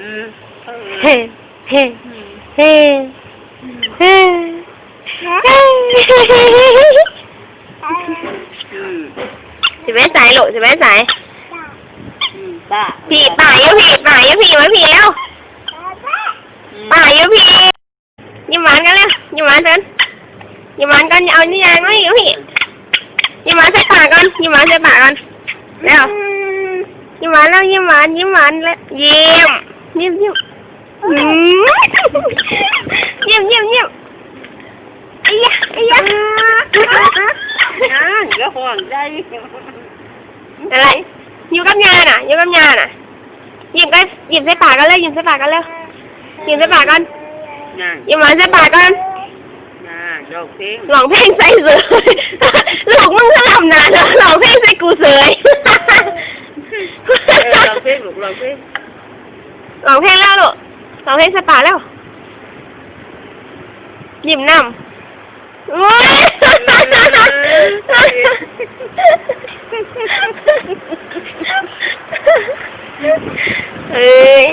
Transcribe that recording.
อืมเฮ้เฮ้เฮ้เฮ้เฮ้อืมสิแม่สายลูกสิแม่สายป่าพี่ป่าเยอะพี่ป่าเยอะพี่ไว้พี่แล้วป่าเยอะพี่ยิ้มหวานกันเลยยิ้มหวานกันยิ้มหวานกันเอานี่ยังไม่เยอะพี่ยิ้มหวานใส่ปากกันยิ้มหวานใส่ปากกันเร็วยิ้มหวานแล้วยิ้มหวานยิ้มหวานแล้วยิ้ม ยิ้มยิ้มอืมยิ้มยิ้มยิ้มไอ้ยะไอ้ยะอ่าก็ห่วงใจอะไรอยู่กับยาน่ะอยู่กับยาน่ะยิ้มกันยิ้มใส่ปากกันเลยยิ้มใส่ปากกันเลยยิ้มใส่ปากกันน่ายิ้มหวานใส่ปากกันน่าดอกเพลงร้องเพลงใส่เสยลูกมึงก็ทำนานแล้วร้องเพลงใส่กูเสยเออดอกเพลงลูกดอกเพลง ร้องเพลงแล้วลูกร้องเพลงสปาแล้ว ยิ้มน้ำโอ้ยเอ้ย